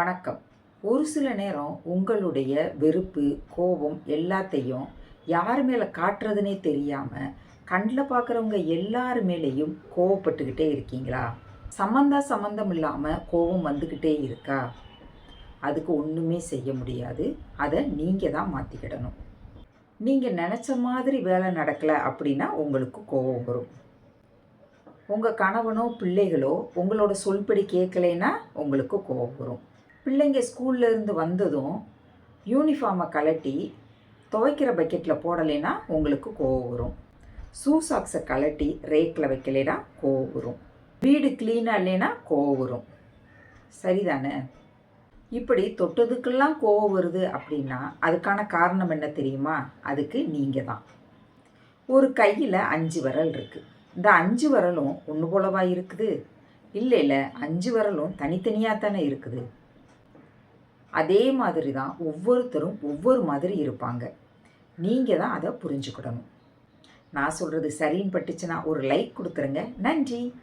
வணக்கம். ஒரு சில நேரம் உங்களுடைய வெறுப்பு கோபம் எல்லாத்தையும் யார் மேலே காட்டுறதுனே தெரியாமல் கண்ணில் பார்க்குறவங்க எல்லார் மேலேயும் கோவப்பட்டுக்கிட்டே இருக்கீங்களா? சம்மந்தா சம்மந்தம் இல்லாமல் கோபம் வந்துக்கிட்டே இருக்கா? அதுக்கு ஒன்றுமே செய்ய முடியாது. அதை நீங்கள் தான் மாற்றிக்கிடணும் நீங்கள் நினச்ச மாதிரி வேலை நடக்கலை அப்படின்னா உங்களுக்கு கோபம் வரும். உங்கள் கணவனோ பிள்ளைகளோ உங்களோட சொல்படி கேட்கலைன்னா உங்களுக்கு கோபம் வரும். பிள்ளைங்க ஸ்கூல்லேருந்து வந்ததும் யூனிஃபார்மை கழட்டி துவைக்கிற பக்கெட்டில் போடலைன்னா உங்களுக்கு கோவம் வரும். ஷூ சாக்ஸை கழட்டி ரேக்கில் வைக்கலைன்னா கோவம் வரும். வீடு க்ளீனாக இல்லைன்னா கோவம் வரும். சரிதானே? இப்படி தொட்டதுக்கெல்லாம் கோவம் வருது அப்படின்னா அதுக்கான காரணம் என்ன தெரியுமா? அதுக்கு நீங்கள் தான் ஒரு கையில் அஞ்சு விரல் இருக்குது இந்த அஞ்சு விரலும் ஒன்று போலவா இருக்குது? இல்லை இல்லை அஞ்சு விரலும் தனித்தனியாக தானே இருக்குது. அதே மாதிரி தான் ஒவ்வொருத்தரும் ஒவ்வொரு மாதிரி இருப்பாங்க. நீங்கள் தான் அதை புரிஞ்சுக்கிடணும். நான் சொல்கிறது சரின்னு பட்டுச்சுன்னா ஒரு லைக் கொடுத்துருங்க. நன்றி.